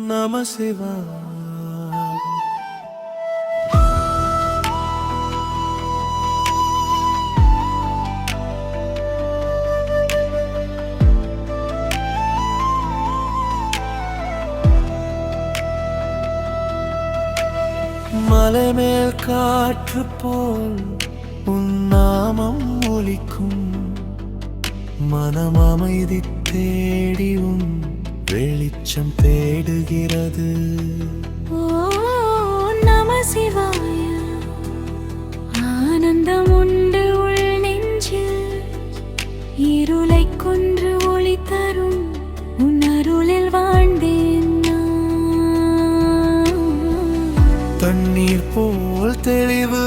நம சிவா. மலை மேல் காற்று போல் உன் நாமம் ஒலிக்கும் மனம் அமைதி தேடி உன் வெளிச்சம் தேடுகிறது நம சிவாய ஆனந்தம் உண்டு உள் நெஞ்சில் இருளை கொன்று ஒளி தரும் உன் அருளில் வாழ்ந்தேன். தண்ணீர் போல் தெளிவு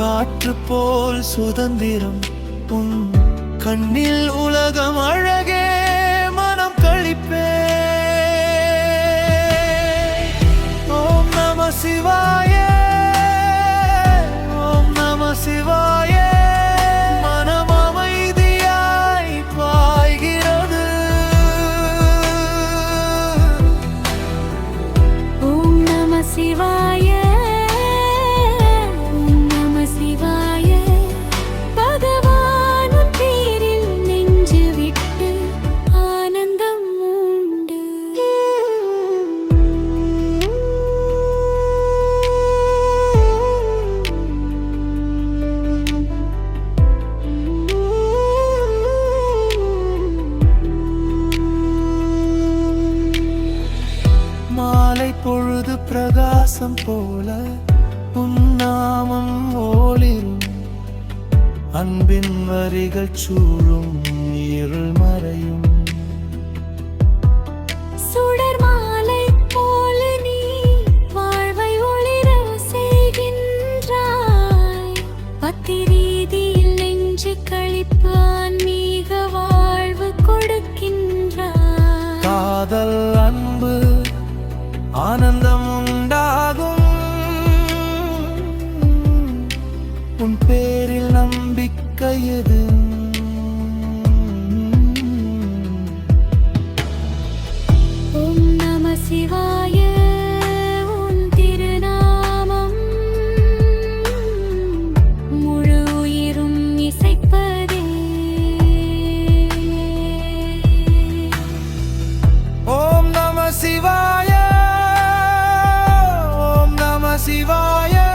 காற்று போல் சுதந்திரம் உன் கண்ணில் உலகம் அழகே மனம் கழிப்பே. ஓம் நம சிவாய ஓம் நம சிவாய. மனம் அமைதியாய் பாய்கிறது. ஓம் நம சிவாய. பொழுது பிரகாசம் போல உன்னாமம் ஓளிரும் அன்பின் வரிகள் சூழும் இருள் மறையும். சுடர் மாலை போல நீ வாழ்வை ஒளிர செய்கின்றாய். பக்தி ரீதியில் நெஞ்சு கழிப்பு ஆன்மீக வாழ்வு கொடுக்கின்றாய். காதல் ஆனந்தம் ஓம்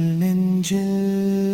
Angel.